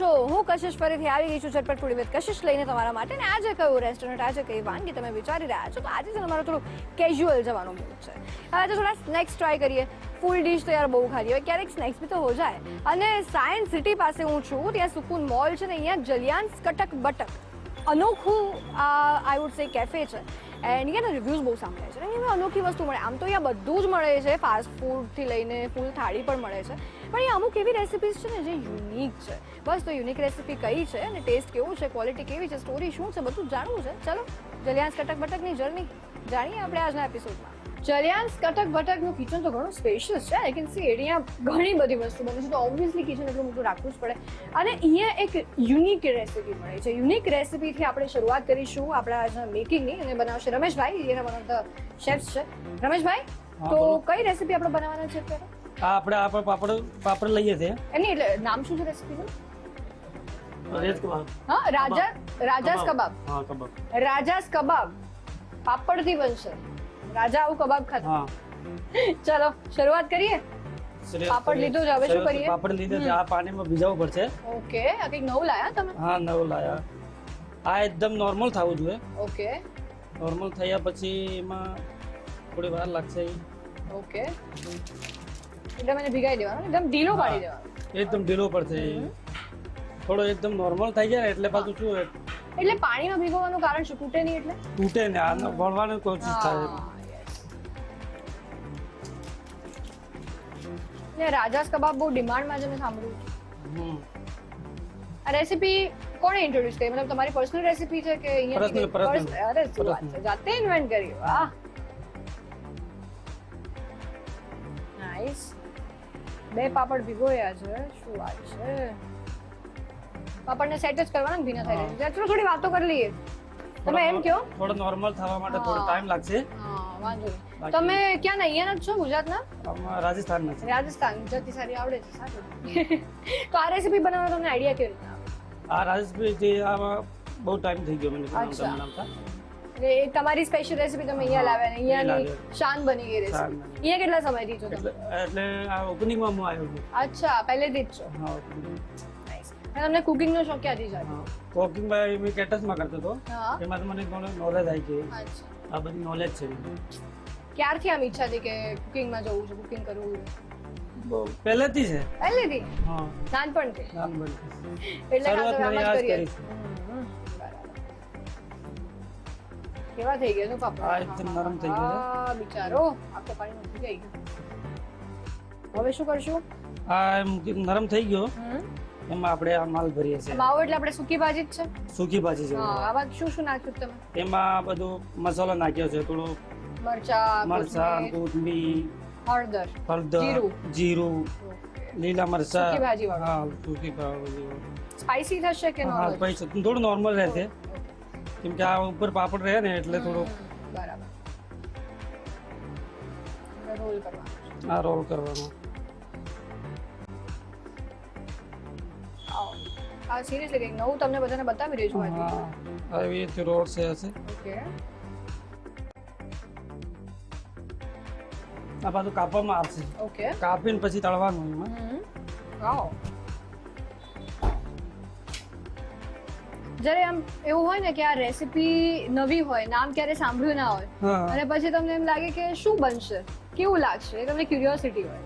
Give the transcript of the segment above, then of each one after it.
છો? હું કશિશ ફરીથી આવી ગઈ છું ઝટપટ થોડી વિથ કશિશ લઈને તમારા માટે ને આજે કયું રેસ્ટોરન્ટ આજે કઈ વાનગી તમે વિચારી રહ્યા છો? તો આજે છે ને થોડું કેઝ્યુઅલ જવાનું મૂડ છે. હવે તો થોડા સ્નેક્સ ટ્રાય કરીએ. ફૂલ ડિશ તો યાર બહુ ખાધી હોય. ક્યારેક સ્નેક્સ બી તો હો જાય. અને સાયન્સ સિટી પાસે હું છું, ત્યાં સુકૂન મોલ છે ને અહીંયા જલિયાન્સ કટક બટક. અનોખું આઈ વુડ સે કેફે છે. એન્ડ અહીંયાના રિવ્યૂઝ બહુ સાંભળે છે. અને અનોખી વસ્તુ મળે. આમ તો અહીંયા બધું જ મળે છે. ફાસ્ટ ફૂડથી લઈને ફૂલ થાળી પણ મળે છે. પણ અહીંયા અમુક એવી રેસિપીઝ છે ને જે યુનિક છે. બસ તો યુનિક રેસિપી કઈ છે અને ટેસ્ટ કેવું છે ક્વોલિટી કેવી છે સ્ટોરી શું છે બધું જાણવું છે. ચલો જલિયાંસ કટક બટકની જર્ની જાણીએ આપણે આજના એપિસોડમાં જલિયાન્સ કટક બટકનું કિચન તો ઘણું સ્પેશિયસ છે આઈ કેન સી અહીંયા ઘણી બધી વસ્તુ બને છે તો ઓબ્વિયસલી કિચન એટલું મોટું રાખવું જ પડે. અને અહીંયા એક યુનિક રેસિપી મળે છે. યુનિક રેસિપીથી આપણે શરૂઆત કરીશું આપણા આજના મેકિંગની અને બનાવશે રમેશભાઈ એના વન ઓફ ધ શેફ્સ છે. રમેશભાઈ તો કઈ રેસિપી આપણે બનાવવાના છે અત્યારે? આ આપણે આપણે પાપડ પાપડ લઈએ છીએ. એની એટલે નામ શું છે રેસિપીનું કબાબ. હા રાજા રાજાસ કબાબ. હા કબાબ. રાજાસ કબાબ પાપડથી બનશે. રાજા આવું કબાબ ખાતા. હા. ચલો શરૂઆત કરીએ? પાપડ લીધો જ હવે શું કરીએ? પાપડ લીધો છે આ પાણીમાં ભીજાવવું પડશે. ઓકે આ કંઈક નવું લાયા તમે? હા નવું લાયા. આ એકદમ નોર્મલ થવું જોઈએ. ઓકે. નોર્મલ થયા પછી એમાં થોડી વાર લાગશે. ઓકે. એટલે એને ભીગાઈ દેવાનું એકદમ ઢીલો પાડી દેવાનું. એકદમ ઢીલો પડશે. થોડો એકદમ નોર્મલ થઈ જાય એટલે પાછું શું એટલે પાણીમાં ભીગોવાનું કારણ શું? તૂટે નહીં એટલે? તૂટે ને આ વળવાની કોશિશ થાય. ને રાજાસ કબાબ બહુ ડિમાન્ડમાં છે મેં સાંભળ્યું હમ. આ રેસીપી કોણે ઇન્ટ્રોડ્યુસ કરી? મતલબ તમારી પર્સનલ રેસીપી છે કે અહીંયા. અરે શું વાત છે જાતે ઇન્વેન્ટ કરી. વાહ. નાઈસ બે પાપડ ભીગોયા છે શું વાત છે? પાપડને સેટ જ કરવાના ભીના થઈ રહ્યા છે. થોડી વાતો કરી લઈએ. તમે એમ કહો. થોડો નોર્મલ થવા માટે થોડો ટાઈમ લાગશે. હા વાંધો તમે ક્યાં ના અહીંયાના જ છો ગુજરાતના? આમાં રાજસ્થાનમાં છે. રાજસ્થાન. ગુજરાતી સારી આવડે છે સારું. તો આ રેસીપી બનાવવાનો તમને આઈડિયા કેવી રીતે આ રેસીપી જે આમાં બહુ ટાઈમ થઈ ગયો મને. બનાવતા એટલે એ તમારી સ્પેશિયલ રેસીપી તમે અહીંયા લાવ્યા ને અહીંયાની. શાન બની ગઈ રેસીપી અહીંયા કેટલા સમયથી છો એટલે તમે? એટલે આ ઓપનિંગમાં હું આવ્યો છું. અચ્છા પહેલેથી જ છો. હા અને તમને કુકિંગનો શોખ ક્યાંથી છે? હા ભાઈ મેં કેટસમાં કરતો હતો. એમાં મને ઘણો નોલેજ આવી છે. આ બધી નોલેજ છે. ક્યારથી આમ ઈચ્છા હતી કે કુકિંગમાં જવું છે કુકિંગ કરવું પહેલેથી છે. પહેલેથી? હા. નાનપણથી? નાનપણથી. એટલે શરૂઆત. કરી છે. કેવા થઈ ગયા પાપડ આ એકદમ નરમ થઈ ગયો. બિચારો આખો પાણી ભીગાઈ ગયો હવે શું કરશું? આ એમ નરમ થઈ ગયો? એમાં આપણે આ માલ ભરીએ છીએ. માવો એટલે આપણે સૂકી ભાજી જ છે? સૂકી ભાજી છે. હા આમાં શું શું નાખ્યું તમે? એમાં બધું મસાલો નાખ્યો છે. થોડો મરચા મરચાં કોથમીર, હળદર હળદર જીરું. જીરું લીલા મરચા. સૂકી ભાજી વાળું. હા સૂકી ભાજી સ્પાઈસી થશે કે હા નોર્મલ થોડું નોર્મલ રહેશે. કેમ કે આ ઉપર પાપડ રહે ને એટલે થોડું બરાબર. રોલ કરવાનું. આ રોલ કરવાનો. આ સિરીઝ કંઈક નવું તમને બધાને બતાવી રહી છું આજે હા રીતે રોડ છે હશે. ઓકે. આ બાજુ કાપવામાં આવશે. ઓકે. કાપીને પછી તળવાનું એમાં. આવો. જ્યારે આમ એવું હોય ને કે આ રેસીપી નવી હોય નામ ક્યારે સાંભળ્યું ના હોય અને પછી તમને એમ લાગે કે શું બનશે? કેવું લાગશે? એ તમને ક્યુરિયોસિટી હોય.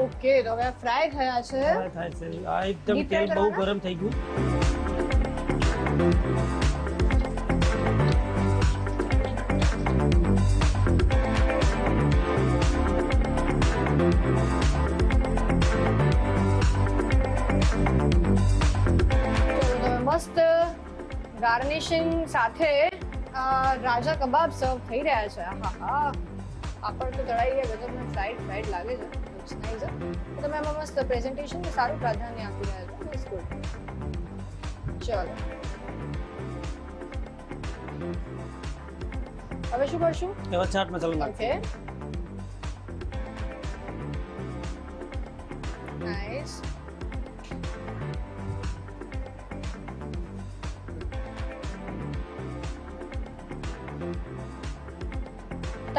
ઓકે તો હવે ફ્રાય થયા છે. થાય થાય છે. આ એકદમ તેલ બહુ ગરમ થઈ ગયું. ગાર્નિશિંગ સાથે રાજા કબાબ સર્વ થઈ રહ્યા છે. હા હા. પાપડ તો તળાઈ ગયા ગજબને ફ્રાઈડ ફ્રાઈડ લાગે છે. તો તમે એમાં મસ્ત પ્રેઝન્ટેશન સારું પ્રાધાન્ય આપી રહ્યા છો ઇટ્સ ગુડ ચલો. હવે શું કરશું? એવા ચાટ મસાલો નાખશે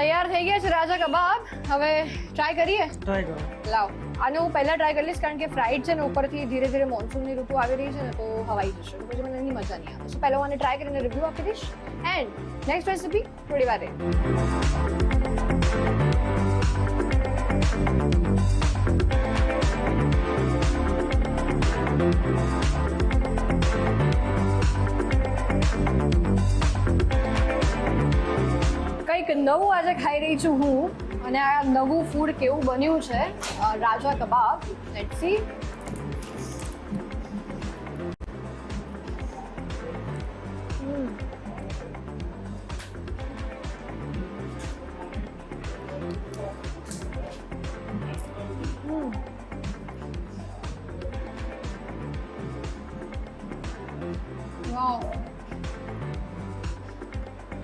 તૈયાર થઈ ગયા છે રાજા કબાબ. હવે ટ્રાય કરીએ? ટ્રાય કરો. લાવ. આને હું પહેલા ટ્રાય કરી લઈશ કારણ કે ફ્રાઈડ છે ને ઉપરથી ધીરે ધીરે મોન્સૂનની ઋતુ આવી રહી છે ને તો હવાઈ જશે. પછી મને એની મજા નહીં આવે. પહેલા હું આને ટ્રાય કરીને રિવ્યૂ આપી દઈશ. એન્ડ નેક્સ્ટ રેસિપી થોડી વાર કંઈક નવું આજે ખાઈ રહી છું હું. અને આ નવું ફૂડ કેવું બન્યું છે? રાજા કબાબ. Let see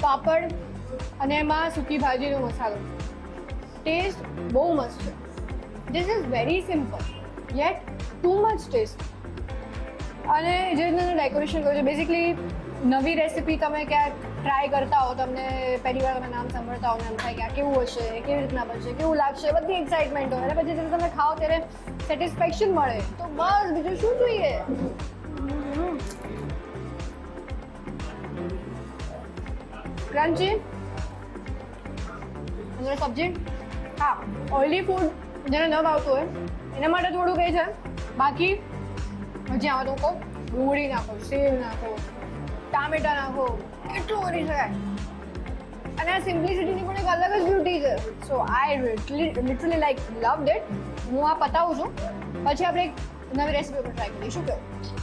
papad. અને એમાં સૂકી ભાજીનો મસાલો. ટેસ્ટ બહુ મસ્ત છે. This is very simple yet too much taste અને જે રીતનું ડેકોરેશન કર્યું છે બેઝિકલી નવી રેસીપી તમે ક્યાંક ટ્રાય કરતા હો, તમને પહેલી વાર તમે નામ સાંભળતા હો ને એમ થાય કે આ કેવું હશે, કેવી રીતના બનશે, કેવું લાગશે, બધી એક્સાઇટમેન્ટ હોય. અને પછી જ્યારે તમે ખાઓ ત્યારે સેટિસ્ફેક્શન મળે. તો બસ, બીજું શું જોઈએ? ક્રન્ચી અને સબ્જી હા ઓઇલી ફૂડ જેને ન ભાવતું હોય, એના માટે થોડું કંઈ છે. બાકી તો કહું ડુંગળી નાખો, સેવ નાખો, ટામેટા નાખો કેટલું કરી શકાય અને આ સિમ્પ્લિસિટીની પણ એક અલગ જ બ્યુટી છે. So I literally like love that હું આ પતાવું છું. પછી આપણે એક નવી રેસીપી પર ટ્રાય કરીશું કેવું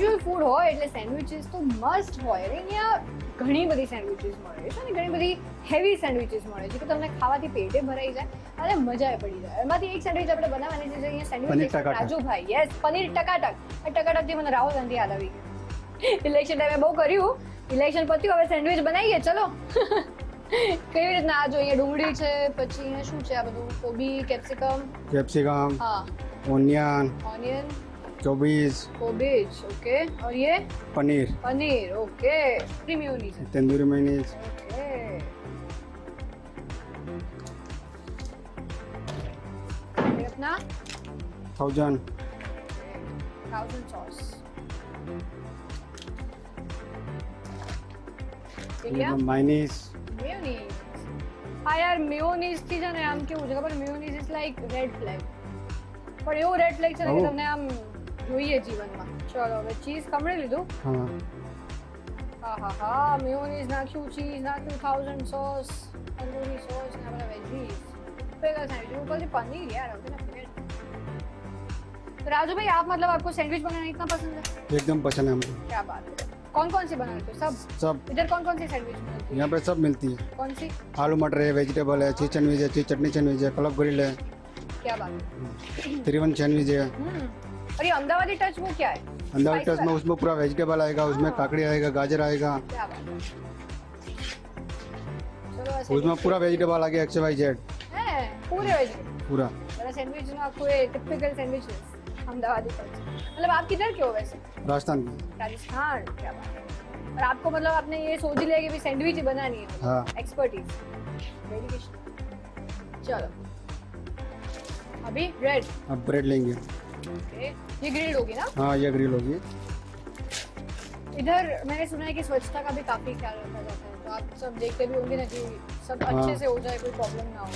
કેઝ્યુઅલ ફૂડ હોય એટલે સેન્ડવિચીસ તો મસ્ટ હોય. અને અહીંયા ઘણી બધી સેન્ડવિચીસ મળે છે અને ઘણી બધી હેવી સેન્ડવિચીસ મળે છે કે તમને ખાવાથી પેટે ભરાઈ જાય અને મજાએ પડી જાય. એમાંથી એક સેન્ડવિચ આપણે બનાવવાની છે જે અહીંયા સેન્ડવિચ રાજુભાઈ યસ પનીર ટકાટક. આ ટકાટકથી મને રાહુલ ગાંધી યાદ આવી ગયું. ઇલેક્શન ટાઈમે બહુ કર્યું. ઇલેક્શન પત્યું હવે સેન્ડવિચ બનાવીએ. ચલો. કેવી રીતના આ જોઈએ ડુંગળી છે પછી શું છે આ બધું? કોબી કેપ્સિકમ કેપ્સિકમ હા. ઓનિયન ઓનિયન चौबीस कोबिज ओके और ये paneer paneer okay mayonnaise tandoori mayonnaise okay ये अपना थाउजेंड थाउजेंड सॉस ठीक है माइनीस मेयोनीज હા યાર મેયોનીઝ થી છે ને આમ કેવું છે ખબર mayonnaise is like red flag પણ એવું રેડ ફ્લેગ છે ને કે Oh. તમને આમ જોઈએ જીવનમાં ચલો હવે ચીઝ ખમણી લીધું हाँ હા હા હા મેયોનીઝ નાખ્યું ચીઝ નાખ્યું થાઉઝન્ડ સોસ તંદૂરી સોસ ને બધા વેજીસ ભેગા सैंडविच ऊपर से पनीर यार होते ना फिर तो राजू भाई आप मतलब आपको सैंडविच बनाना इतना पसंद है एकदम पसंद है हमको क्या बात है कौन कौन सी बनाते हो सब सब इधर कौन कौन सी सैंडविच मिलती है यहाँ पे सब मिलती है कौन सी आलू मटर है वेजिटेबल है चीज सैंडविच है चीज चटनी सैंडविच है क्लब ग्रिल है क्या बात है थ्री वन सैंडविच है हम्म और ये अहमदाबादी टच वो क्या है? Spice टच में उसमें पूरा वेजिटेबल आएगा उसमें हाँ। काकड़ी आएगा गाजर आएगा। है। उसमें पूरा वेजिटेबल आ गया एक्स वाई जेड पूरे वेजिटेबल पूरा। सैंडविच कोई टिपिकल सैंडविच अहमदाबादी टच मतलब आप किधर के हो वैसे? राजस्थान की राजस्थान क्या बात है। और आपको मतलब आपने ये सोच लिया कि भी सैंडविच बनानी है। हाँ। एक्सपर्टीज डेडिकेशन चलो। अभी ब्रेड अब ब्रेड लेंगे। ये ग्रिल्ड होगी ना? हाँ ये ग्रिल होगी। इधर मैंने सुना है कि स्वच्छता का भी काफ़ी ख्याल रखा जाता है तो आप सब देखते भी होंगे ना कि सब हाँ। अच्छे से हो जाए कोई प्रॉब्लम ना हो।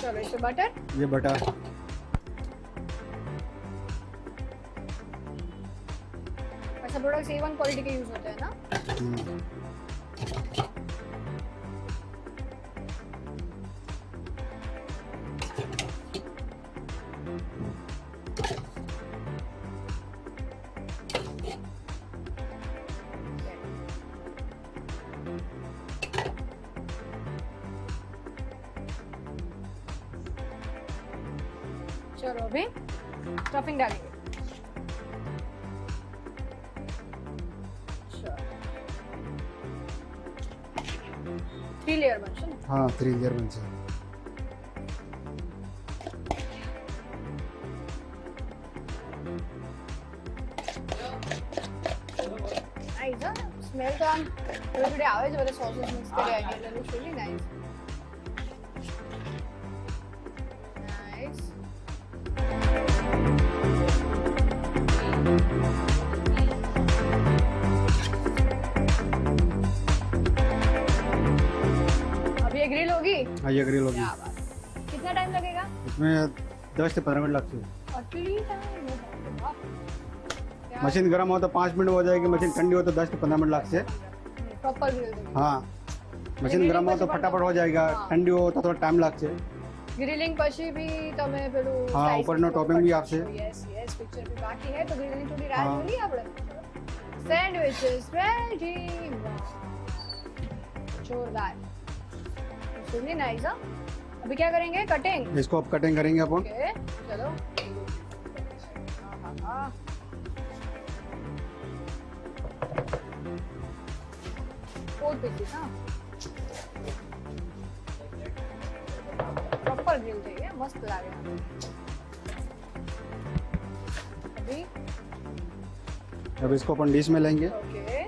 चलो इसमें बटर ये बटर ऐसा प्रोडक्ट ए वन क्वालिटी के यूज़ होते हैं ना? સ્ટફિંગ ડાલી થ્રી લેયર બનશે ને હા થ્રી લેયર બનશે સ્મેલ તો આમ થોડી થોડી આવે છે બધા સોસીસ મિક્સ કરી આવીએ એટલે છોલી हाँ। ये अग्री कितना टाइम लगेगा? इसमें दस से पंद्रह मिनट लगते हैं। मशीन गरम हो तो पाँच मिनट हो जाएगी मशीन ठंडी हो तो दस से पंद्रह मिनट लगते हैं। हाँ। मशीन गर्म हो तो फटाफट हो जाएगा हाँ। ठंडी हो तो थोड़ा टाइम लगते ग्रिलिंग पशी भी तो मैं बोलूँ हाँ ऊपर ना टॉपिंग भी आपसे। यस यस पिक्चर भी बाकी है तो ग्रिलिंग थोड़ी रात हाँ। होगी आप लोग। सैंडविचेस रेडी जोरदार। अभी क्या करेंगे? कटिंग। इसको अब कटिंग करेंगे अपन। okay, चलो। फोर पीसेस ना प्रॉपर ग्रिल चाहिए मस्त अभी? अब इसको अपन डिश में लेंगे। ओके। okay.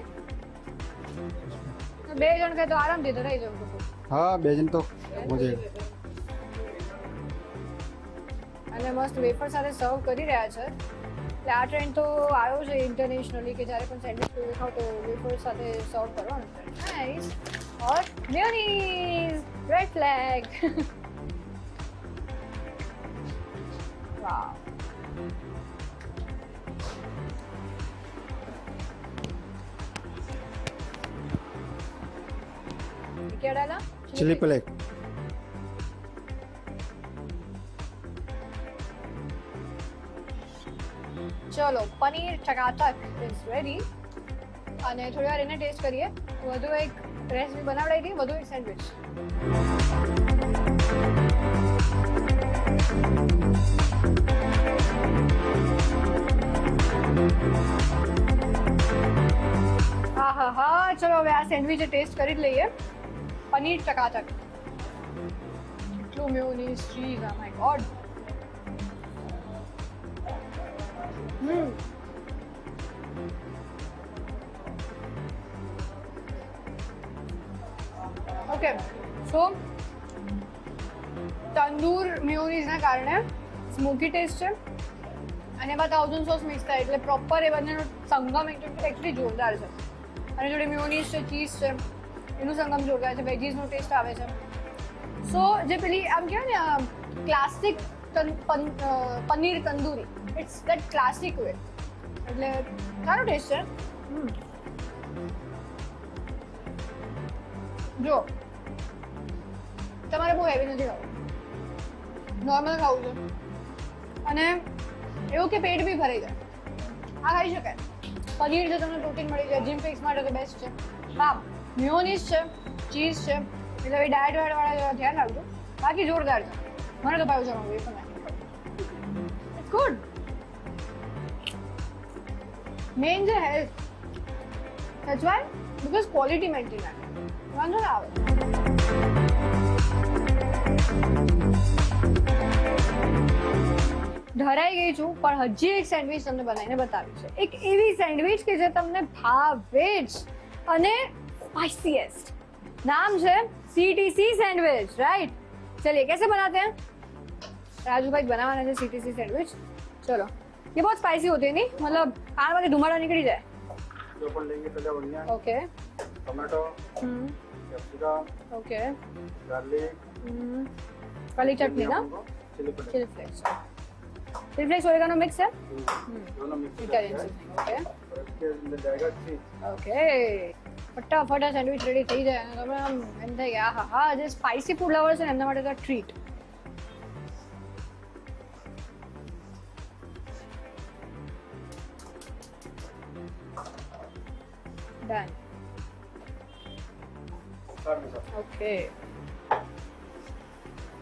तो के तो आराम दे दो रही जो उनको હા બેજન તો મજે અને મસ્ત વેફર સાથે સર્વ કરી રહ્યા છે. એટલે આ ટ્રેન્ડ તો આવ્યો છે ઇન્ટરનેશનલી કે જ્યારે પણ સેન્ડવિચ ખાવ તો વેફર સાથે સર્વ કરવાનું. Nice or mayonnaise red flag wow ¿Qué? Chilli plate ચલો પનીર ચકાતક. ઇઝ રેડી અને થોડી વાર એને ટેસ્ટ કરીએ. વધુ એક રેસીપી બનાવડાવી હતી વધુ એક સેન્ડવિચ હા હા હા. ચલો હવે આ સેન્ડવિચ ટેસ્ટ કરી જ લઈએ. પનીર ચકાચક. એટલું મેયોનીઝ ચીઝ આ my god hmm. Okay so tandoor મેયોનીઝના કારણે સ્મોકી ટેસ્ટ છે. અને એમાં થાઉઝન્ડ સોસ મિક્સ થાય, એટલે પ્રોપર એ બંનેનો સંગમ એકચ્યુઅલી જોરદાર છે. અને જોડે મેયોનીઝ છે ચીઝ છે. એનું સંગમ જોરદાર છે, વેજીસનો ટેસ્ટ આવે છે. સો જે પેલી આમ કહેવાય ને classic paneer tandoori. It's that classic way એટલે સારો ટેસ્ટ છે. જો. તમારે બહુ હેવી નથી ખાવું. નોર્મલ ખાવું છે. અને એવું કે પેટ બી ભરાઈ જાય. આ ખાઈ શકાય. પનીર જો તમને પ્રોટીન મળી જાય જીમ ફિક્સ માટે તો બેસ્ટ છે. હા મ્યોનીઝ છે, ચીઝ છે એટલે હવે ડાયટ વાળા જરા ધ્યાન રાખજો. બાકી જોરદાર છે. મને તો ભાવ્યું જવાનું વેફર ઇટ્સ ગુડ મેઇન છે health that's why because quality maintain વાંધો ના આવે. ધરાઈ ગઈ છું, પણ હજી એક સેન્ડવિચ તમને બનાવીને બતાવી છે એક એવી સેન્ડવિચ કે જે તમને ભાવે જ. અને स्पाइसीएस्ट नाम है सीटीसी सैंडविच राइट चलिए कैसे बनाते हैं राजू भाई बनावाना है सीटीसी सैंडविच चलो ये बहुत स्पाइसी होती है नहीं मतलब खाने वाले धुमाड़ा निकली जाए जो अपन लेंगे पहले बढ़िया okay tomato capsicum okay garlic काली चटनी ना chilli flakes chilli flakes oregano mix है दोनों मिक्स इटालियन ओके ओके इसके अंदर जाएगा चीज ઓકે ફટાફટ આ સેન્ડવિચ રેડી થઈ જાય અને તમે આમ એમ થાય કે હા હા જે સ્પાઇસી ફૂડ લવર છે ને એમના માટે તો ટ્રીટ ડન साथ में साथ ओके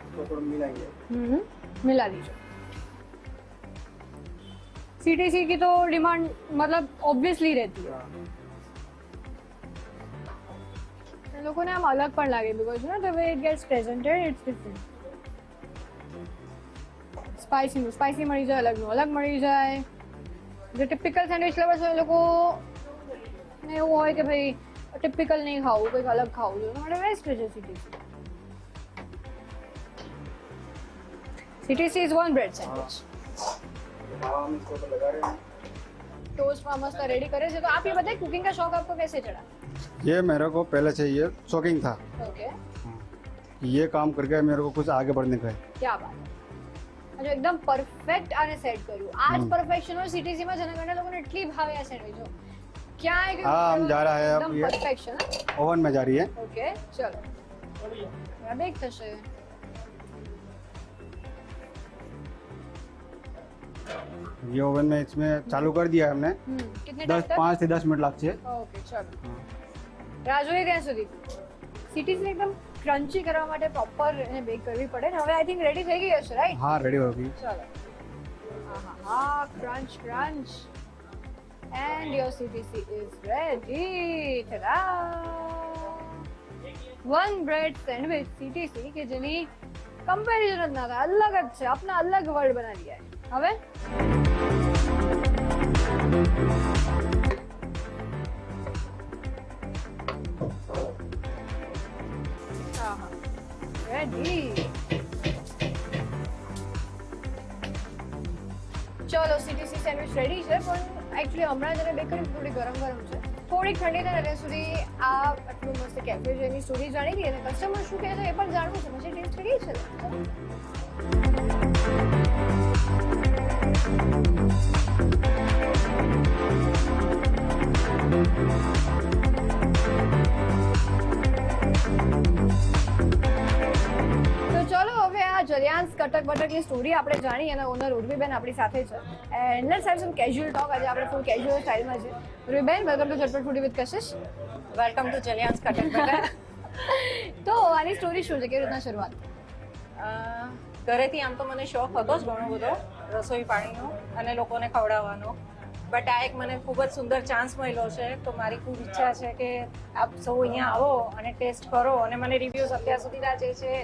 इसको थोड़ा मिलाएंगे हम्म मिला दीजिए सीटीसी की तो डिमांड मतलब ऑब्वियसली रहती है લોકોને આમ અલગ પણ લાગે બીકોઝ ને the way it gets presented it's different સ્પાઇસીનું spicy મળી જાય અલગનું અલગ મળી જાય જે ટિપિકલ સેન્ડવિચ લવર્સ હોય એ લોકો અને એવું હોય કે ભાઈ ટિપિકલ નહીં ખાવું કંઈક અલગ ખાવું જોઈએ તો માટે બેસ્ટ છે CTC CTC is one bread sandwich toast में मस्त रेडी करे थे तो आप ये बताइए कुकिंग का शौक आपको कैसे चढ़ा ये मेरे को पहले से ये शौकिंग था ओके ये काम करके मेरे को कुछ आगे बढ़ने का है क्या बात है જો એકદમ પરફેક્ટ આને સેટ કર્યું આ જ હમ. પરફેક્શન હોય સિટીસી માં જેના કારણે લોકોને એટલી ભાવે આ સેન્ડવિચો ક્યાંય કે હા, हम जा रहा है अब એકદમ ये। પરફેક્શન ओवन में जा रही है ઓકે ચલો આ બેક થશે ये ओवन में इसमें चालू कर दिया है हमने હમ કિતને दस ટાઈમ पाँच से दस मिनट लगते ઓકે ચલો રાહ જોઈએ ત્યાં સુધી. સિટીઝને એકદમ ક્રન્ચી કરવા માટે પ્રોપર એને બેક કરવી પડે ને. હવે આઈ થિંક રેડી થઈ ગઈ હશે રાઈટ હા રેડી હોય ગઈ ચલો. હા crunch crunch and your CTC is ready tada! One bread sandwich CTC કે જેની કમ્પેરિઝન જ ના થાય. અલગ જ છે. આપના અલગ વર્ડ બનાવી હવે? ચલો સીટીસી સેન્ડવિચ રેડી છે, પણ એકચ્યુઅલી હમણાં જયારે બેક કરી થોડી ગરમ ગરમ છે. થોડી ઠંડી થાય ત્યાં સુધી આ આટલું મસ્ત કેફે છે એની સ્ટોરી જાણી લઈએ અને કસ્ટમર શું કહે છે એ પણ જાણવું છે. પછી ટેસ્ટ કરી છે. કટક બટકની સ્ટોરી આપણે જાણી અને ઓનર ઉર્વીબેન આપણી સાથે છે. એન્ડ સાહેબ સમ કેઝ્યુઅલ ટોક આજે આપણે ફૂલ કેઝ્યુઅલ સ્ટાઇલમાં છે. Urviben welcome to Zatpat foodie with Kashish. Welcome to Jalians Katak Batak. તો આની સ્ટોરી શું છે? કેવી રીતના શરૂઆત? ઘરેથી આમ તો મને શોખ હતો જ ઘણો બધો. રસોઈ પાણીનો અને લોકોને ખવડાવવાનો. બટ આ એક મને ખૂબ જ સુંદર ચાન્સ મળ્યો છે. તો મારી ખૂબ ઈચ્છા છે કે આપ સૌ અહીંયા આવો અને ટેસ્ટ કરો અને મને રિવ્યૂઝ અત્યાર સુધીના જે છે.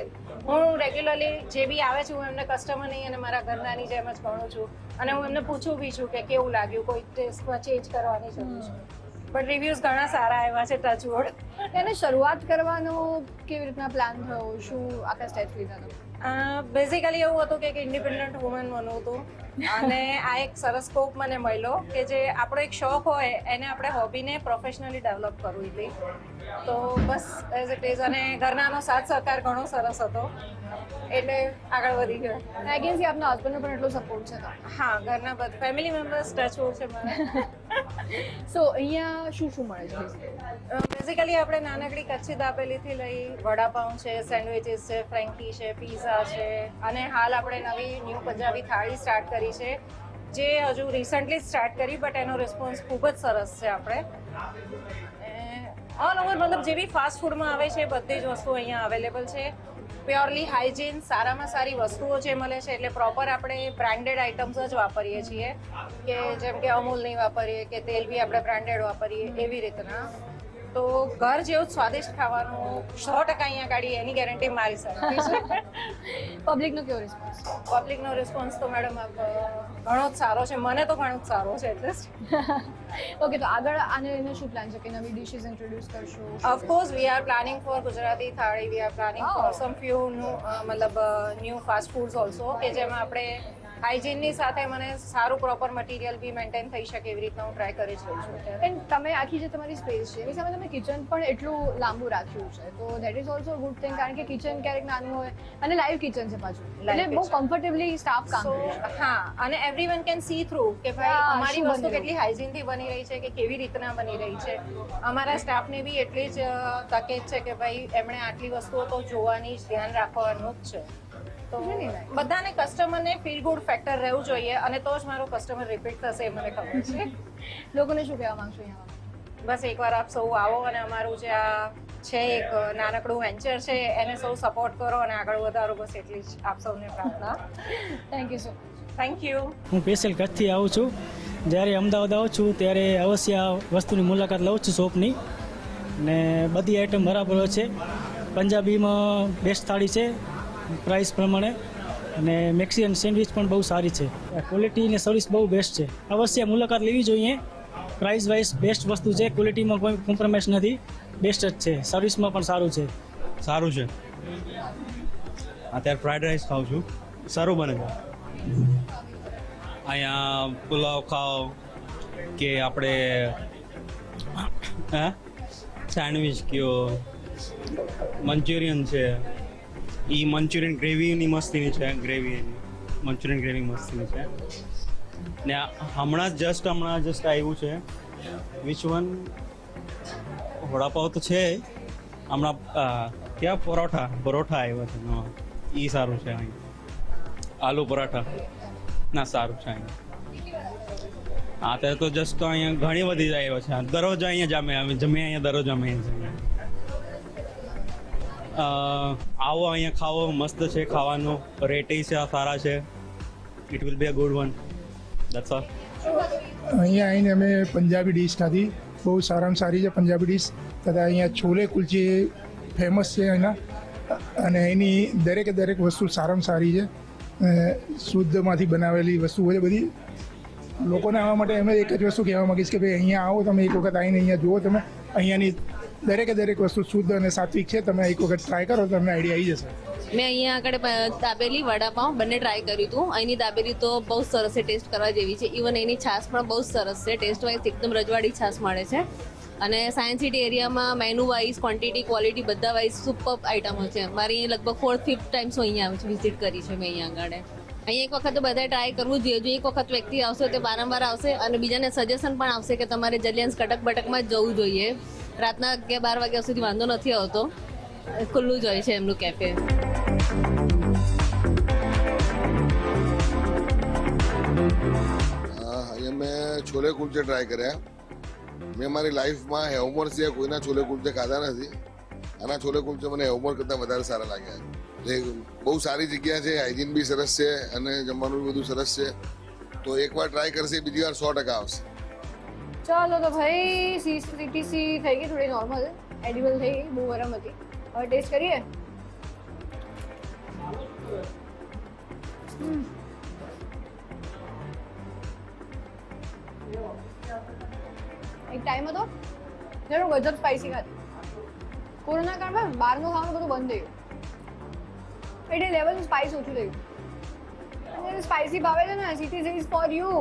હું રેગ્યુલરલી જે બી આવે છે, હું એમને કસ્ટમર નહીં અને મારા ઘરનાની જેમ જ ગણું છું. અને હું એમને પૂછું બી છું કે કેવું લાગ્યું? કોઈ ટેસ્ટમાં ચેન્જ કરવાની જરૂર છે. બટ રિવ્યુઝ ઘણા સારા આવ્યા છે ટચવોડ એને શરૂઆત કરવાનો કેવી રીતના પ્લાન થયો? શું આખા સ્ટેપ લીધા તમે? બેઝિકલી એવું હતું કે ઇન્ડિપેન્ડન્ટ વુમન બનવું હતું. અને આ એક સરસ સ્કોપ મને મળ્યો કે જે આપણો એક શોખ હોય એને આપણે હોબીને પ્રોફેશનલી ડેવલપ કરવી હતી. તો બસ એઝ ઇટ ઇઝ અને ઘરનાનો સાથ સહકાર ઘણો સરસ હતો. એટલે આગળ વધી ગયો. આઈ ગેસ આપના હસબન્ડનો પણ એટલો સપોર્ટ છે હા ઘરના બધા ફેમિલી મેમ્બર્સ ટચવુડ છે મારા. સો અહીંયા શું શું મળે છે? બેઝિકલી આપણે નાનકડી કચ્છી દાબેલીથી લઈ વડાપાઉં છે, સેન્ડવિચીસ છે ફ્રેન્કી છે, પીઝા છે અને હાલ આપણે નવી ન્યૂ પંજાબી થાળી સ્ટાર્ટ કરી છે, જે હજુ રિસન્ટલી સ્ટાર્ટ કરી બટ એનો રિસ્પોન્સ ખૂબ જ સરસ છે આપણે. ઓલ ઓવર મતલબ જે બી ફાસ્ટ ફૂડમાં આવે છે, બધી જ વસ્તુઓ અહીંયા અવેલેબલ છે. પ્યોરલી હાઇજીન સારામાં સારી વસ્તુઓ જે મળે છે એટલે પ્રોપર આપણે બ્રાન્ડેડ આઇટમ્સ જ વાપરીએ છીએ. કે જેમ કે અમૂલ નહીં વાપરીએ કે તેલ બી આપણે બ્રાન્ડેડ વાપરીએ એવી રીતના. તો ઘર જેવું સ્વાદિષ્ટ ખાવાનું. સો ટકા અહીંયા ગાડી એની ગેરંટી મારી સર પબ્લિકનો કેવો રિસ્પોન્સ પબ્લિકનો રિસ્પોન્સ તો મેડમ ઘણો જ સારો છે. મને તો ઘણો જ સારો છે એટલીસ્ટ ઓકે તો આગળ આને લઈને શું પ્લાન છે? કે નવી ડિશિસ ઇન્ટ્રોડ્યુસ કરશો? Of course we are planning for Gujarati thali. We are planning. For some few મતલબ ન્યૂ ફાસ્ટ ફૂડ્સ ઓલ્સો કે જેમાં આપણે હાઇજીનની સાથે મને સારું પ્રોપર મટીરિયલ બી મેન્ટેન થઈ શકે એવી રીતના હું ટ્રાય કરી જ રહી છું એન્ડ તમે આખી જે તમારી સ્પેસ છે એની સામે તમે કિચન પણ એટલું લાંબુ રાખ્યું છે. તો that is also good thing કારણ કે કિચન ક્યારેક નાનું હોય અને લાઈવ કિચન છે પાછું. એટલે બહુ કમ્ફર્ટેબલી સ્ટાફ કામ કરે હા અને એવરીવન કેન સી થ્રુ કે ભાઈ અમારી વસ્તુ કેટલી હાઇજીનથી બની રહી છે કે કેવી રીતના બની રહી છે. અમારા સ્ટાફને બી એટલી જ તકેજ તકે છે કે ભાઈ એમણે આટલી વસ્તુઓ તો જોવાની જ ધ્યાન રાખવાનું જ છે. તો બધાને કસ્ટમરને ફીલ ગુડ ફેક્ટર રહેવું જોઈએ અને તો જ મારો કસ્ટમર રિપીટ થશે એ મને ખબર છે. લોકોને શું કહેવા માંગશો અહીંયા? બસ એકવાર આપ સૌ આવો અને અમારું જે આ છે એક નાનકડું વેન્ચર છે એને સૌ સપોર્ટ કરો અને આગળ વધારો. બસ એટલી જ આપ સૌને પ્રાર્થના. Thank you so thank you હું સ્પેશિયલ કચ્છથી આવું છું. જ્યારે અમદાવાદ આવું છું ત્યારે અવશ્ય આ વસ્તુની મુલાકાત લઉં છું શોપની. ને બધી આઈટમ બરાબર છે. પંજાબીમાં બેસ્ટ થાળી છે. પ્રાઇસ પ્રમાણે. અને મેક્સિકન સેન્ડવિચ પણ બહુ સારી છે. ક્વોલિટી અને સર્વિસ બહુ બેસ્ટ છે. અવશ્ય મુલાકાત લેવી જોઈએ. પ્રાઇસ વાઇઝ બેસ્ટ વસ્તુ છે. ક્વોલિટીમાં કોઈ કોમ્પ્રોમાઇઝ નથી. બેસ્ટ જ છે. સર્વિસમાં પણ સારું છે. સારું છે. અત્યારે ફ્રાઈડ રાઈસ ખાઉં છું. સારું બને છે. અહીંયા પુલાવ ખાઓ કે આપણે, હા? સેન્ડવિચ કયો? મંચુરિયન છે. એ મંચુરિયન ગ્રેવીની મસ્તીની છે, ગ્રેવી મંચુરિયન ગ્રેવી મસ્તીની છે. ને હમણાં જ જસ્ટ હમણાં જસ્ટ આવ્યું છે. વિચ વન વડાપાવ તો છે. હમણાં ક્યાં પરોઠા? પરોઠા આવ્યા છે. નવા એ સારું છે અહીં. આલુ પરાઠા. ના, સારું છે અહીં. અત્યારે તો જસ્ટ અહીંયા ઘણી બધી આવ્યો છે. દરરોજ અહીંયા જમે અમે જમે, અહીંયા દરરોજ અમે આવો અહીંયા ખાવો, મસ્ત છે ખાવાનું. રેટી છે સારા છે. It will be a good one that's all અહીંયા આવીને અમે પંજાબી ડીશ ખાધી. બહુ સારામાં સારી છે પંજાબી ડીશ તથા અહીંયા છોલે કુલચી ફેમસ છે એના. અને એની દરેકે દરેક વસ્તુ સારામાં સારી છે. શુદ્ધમાંથી બનાવેલી વસ્તુઓ છે બધી. લોકોને આવવા માટે અમે એક જ વસ્તુ કહેવા માંગીશ કે ભાઈ અહીંયા આવો તમે એક વખત આવીને અહીંયા જુઓ તમે. અહીંયાની દરેકે દરેક વસ્તુ શુદ્ધ અને સાત્વિક છે. તમે એક વખત ટ્રાય કરો, તમને આઈડિયા આવી જશે. મેં અહીંયા આગળ દાબેલી વડાપાઉં બંને ટ્રાય કર્યું હતું. અહીંની દાબેલી તો બહુ સરસ છે ટેસ્ટ કરવા જેવી છે. ઇવન એની છાશ પણ બહુ સરસ છે. ટેસ્ટ વાઇઝ એકદમ રજવાડી છાશ મળે છે. અને સાયન્સ સિટી એરિયામાં મેનુ વાઇઝ ક્વોન્ટિટી ક્વોલિટી બધા વાઇઝ સુપર આઇટમો છે. મારી લગભગ ફોર્થ ફિફ્થ ટાઈમ હું અહીંયા વિઝિટ કરી છે મેં અહીંયા આગળ. અહીંયા એક વખત તો બધાએ ટ્રાય કરવું જોઈએ. જો એક વખત વ્યક્તિ આવશે તે વારંવાર આવશે અને બીજાને સજેશન પણ આવશે કે તમારે જલિયન્સ કટક બટકમાં જ જવું જોઈએ. રાતના અગિયાર બાર વાગ્યા સુધી વાંધો નથી આવતો. ખુલ્લું જ હોય છે એમનું કેફે અહીંયા મેં છોલે કુલચે ટ્રાય કર્યા. મેં મારી લાઈફમાં હેવમોર સિવાય કોઈના છોલે કુલચે ખાધા નથી. આના છોલે કુલચે મને હેવમોર કરતાં વધારે સારા લાગ્યા. એટલે બહુ સારી જગ્યા છે હાઇજીન બી સરસ છે અને જમવાનું બી બધું સરસ છે. તો એકવાર ટ્રાય કરશે, બીજી વાર સો ટકા આવશે. ચાલો તો ભાઈ, સી સીટીસી થઈ ગઈ થોડી નોર્મલ એડિબલ થઈ ગઈ, બહુ ગરમ હતી. હવે ટેસ્ટ કરીએ. એક ટાઈમ હતો. જ્યારે હું ગજબ સ્પાઇસી ખાતી કોરોના કાળમાં બહારનું ખાવાનું બધું બંધ થઈ ગયું. એટલે લેવલ સ્પાઇસ ઓછું થયું અને સ્પાઇસી ભાવે છે ને city is for you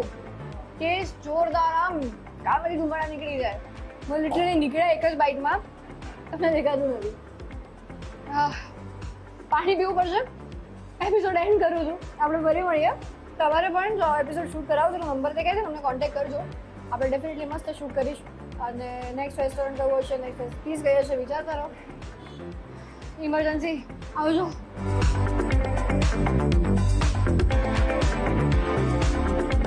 taste જોરદાર આમ. આ બધી ધુમાડા નીકળી જાય. મને લિટરલી નીકળ્યા એક જ બાઇટમાં તમને દેખાતું નથી. પાણી પીવું પડશે. એપિસોડ એન્ડ કરું છું. આપણે ફરી મળીએ. તમારે પણ જો એપિસોડ શૂટ કરાવો તો નંબર દેખાય છે તમને કોન્ટેક્ટ કરજો. આપણે ડેફિનેટલી મસ્ત શૂટ કરીશું. અને નેક્સ્ટ રેસ્ટોરન્ટ કયો છે નેક્સ્ટ પ્લીઝ ગઈ છે વિચારતા કરો ઇમરજન્સી આવજો.